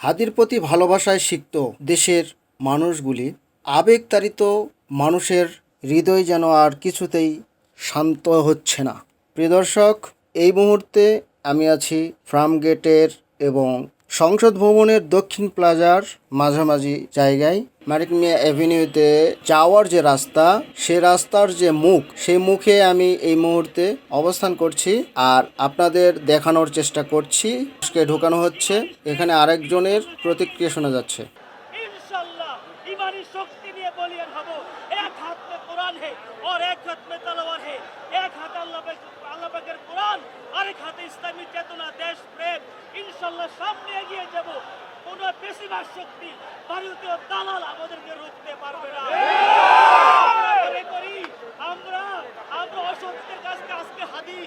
হাদির প্রতি ভালোবাসায় সিক্ত দেশের মানুষগুলি, আবেগতাড়িত মানুষের হৃদয় যেন আর কিছুতেই শান্ত হচ্ছে না। প্রিয় দর্শক, এই মুহূর্তে আমি আছি ফার্ম গেটের এবং সংসদ ভবনের দক্ষিণ প্লাজার মাঝামাঝি জায়গায় মারিক মিয়া অ্যাভিনিউতে যাওয়ার যে রাস্তা, সে রাস্তার যে মুখ সেই মুখে আমি এই মুহূর্তে অবস্থান করছি আর আপনাদের দেখানোর চেষ্টা করছি। ঢোকানো হচ্ছে, এখানে আরেকজনের প্রতিক্রিয়া শোনা যাচ্ছে। সামনে এগিয়ে যাব। কোন বেশিরভাগ শক্তি ভারতীয় দালাল আমাদেরকে রুখতে পারবে না আমরা মনে করি আমরা আমরা অসত্যের কাছকে আজকে হাদি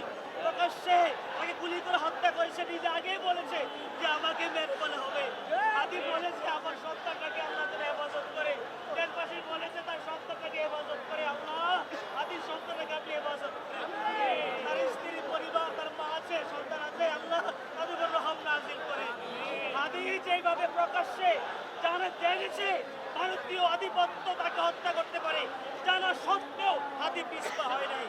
প্রকাশ্যে তাকে গুলি করে হত্যা করেছে নিজে আগেই বলেছে যে আমাকে মেট বলে হবে হাদি বলেছে আমার সন্তানটাকে আল্লাহ তাআলা হেফাজত করে দেশবাসী বলেছে তার সন্তানটাকে হেফাজত করে আল্লাহ হাদির সন্তানটাকে আপনি হেফাজত করেন তার স্ত্রী পরিবার তার মা আছে সন্তান আছে আল্লাহ তাদের উপর রহম নাজিল করে হাদি যেভাবে প্রকাশ্যে জানা জেনেছে ভারতীয় আধিপত্য তাকে হত্যা করতে পারে, জানা সত্ত্বেও হাতি পিছপা হয় নাই।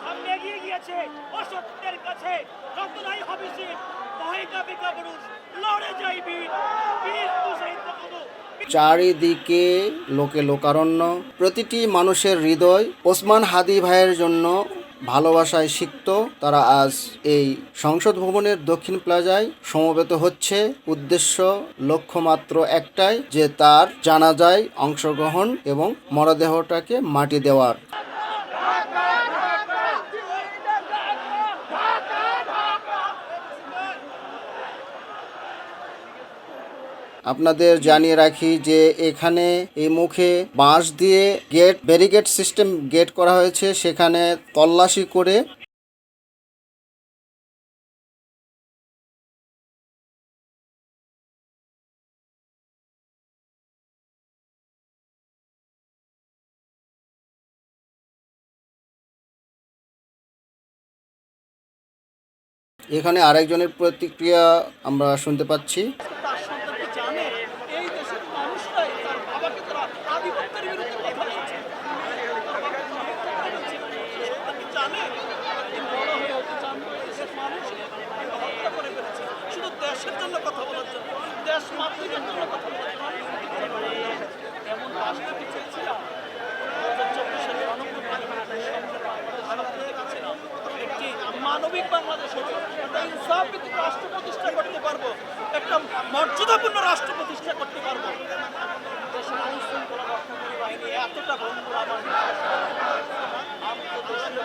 সামনে এগিয়ে গিয়েছে অসত্যের কাছে রতনাই হবিসির মহিকা বিকা পুরুষ লড়ে যাই চারিদিকে লোকে লোকারণ্য, প্রতিটি মানুষের হৃদয় ওসমান হাদি ভাইয়ের জন্য ভালোবাসায় সিক্ত, তারা আজ এই সংসদ ভবনের দক্ষিণ প্লাজায় সমবেত হচ্ছে। উদ্দেশ্য লক্ষ্যমাত্র একটাই, যে তার জানাজায় অংশগ্রহণ এবং মরদেহটাকে মাটি দেওয়ার। আপনাদের জানিয়ে রাখি যে এখানে এই মুখে বাঁশ দিয়ে গেট, ব্যারিকেড সিস্টেম গেট করা হয়েছে। সেখানে তল্লাশি করে এখানে আরেকজনের প্রতিক্রিয়া আমরা শুনতে পাচ্ছি তার সন্তান কি জানে এই দেশের মানুষরাই তার বাবাকে তারা আধিপত্যের বিরুদ্ধে কথা বলছে সন্তান কি জানে এই বড় হয়ে হতে চান দেশের মানুষ কিন্তু হত্যা করে ফেলেছে শুধু দেশের জন্য কথা বলার জন্য, দেশ মাতৃকের জন্য কথা বলার জন্য। এমন রাষ্ট্রকে চেয়েছিলাম চব্বিশের ভারতের কাছে না। একটি মানবিক বাংলাদেশ হতো একটা রাষ্ট্র প্রতিষ্ঠা করতে পারব, একটা মর্যাদাপূর্ণ রাষ্ট্র প্রতিষ্ঠা করতে পারব দেশের আইন শৃঙ্খলা রক্ষাকারী বাহিনী এতটা ভঙ্গুর আমার আন্তর্দেশীয়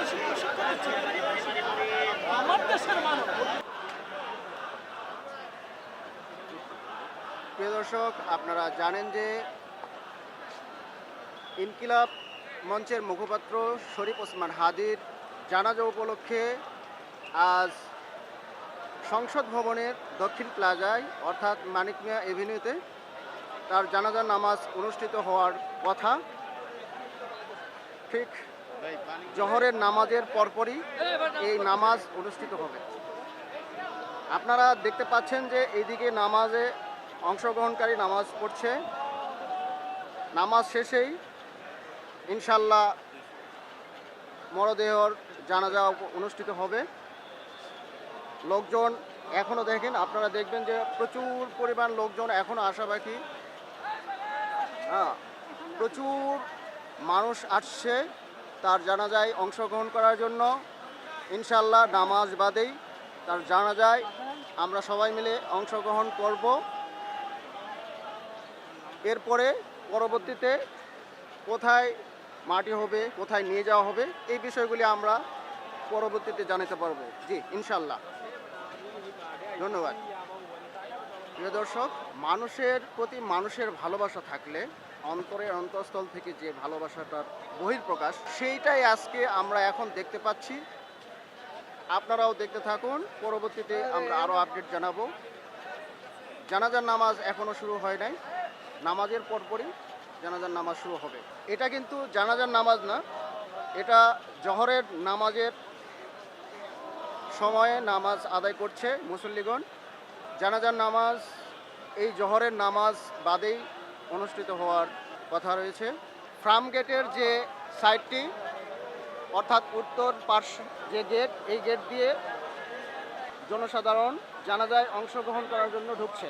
দেশের প্রশিক্ষণ দিচ্ছে। আমার দেশের মানুষ প্রিয় দর্শক, আপনারা জানেন যে ইনকিলাব মঞ্চের মুখপাত্র শরীফ ওসমান হাদির জানাজা উপলক্ষে আজ সংসদ ভবনের দক্ষিণ প্লাজায়, অর্থাৎ মানিক মিয়া এভিনিউতে তার জানাজার নামাজ অনুষ্ঠিত হওয়ার কথা। ঠিক জহরের নামাজের পরপরই এই নামাজ অনুষ্ঠিত হবে। আপনারা দেখতে পাচ্ছেন যে এইদিকে নামাজে অংশগ্রহণকারী নামাজ পড়ছে। নামাজ শেষেই ইনশাল্লাহ মরদেহর জানাজা অনুষ্ঠিত হবে। লোকজন এখনও দেখেন, আপনারা দেখবেন যে প্রচুর পরিমাণ লোকজন এখনও আসা বাকি। হ্যাঁ প্রচুর মানুষ আসছে তার জানাজায় অংশগ্রহণ করার জন্য। ইনশাল্লাহ নামাজ বাদেই তার জানাজায় আমরা সবাই মিলে অংশগ্রহণ করব। এরপরে পরবর্তীতে কোথায় মাটি হবে, কোথায় নিয়ে যাওয়া হবে, এই বিষয়গুলি আমরা পরবর্তীতে জানাতে পারব। জি ইনশাল্লাহ ধন্যবাদ। প্রিয় দর্শক, মানুষের প্রতি মানুষের ভালোবাসা থাকলে অন্তরের অন্তঃস্থল থেকে যে ভালোবাসাটার বহির্প্রকাশ সেইটাই আজকে আমরা এখন দেখতে পাচ্ছি। আপনারাও দেখতে থাকুন। পরবর্তীতে আমরা আরও আপডেট জানাব। জানাজার নামাজ এখনও শুরু হয় নাই। নামাজের পরপরই জানাজার নামাজ শুরু হবে। এটা কিন্তু জানাজার নামাজ না, এটা জহরের নামাজের সময়ে নামাজ আদায় করছে মুসল্লিগণ। জানাজার নামাজ, এই জহরের নামাজ বাদেই অনুষ্ঠিত হওয়ার কথা রয়েছে। ফার্ম গেটের যে সাইডটি, অর্থাৎ উত্তর পার্শ্ব যে গেট, এই গেট দিয়ে জনসাধারণ জানাজায় অংশগ্রহণ করার জন্য ঢুকছে।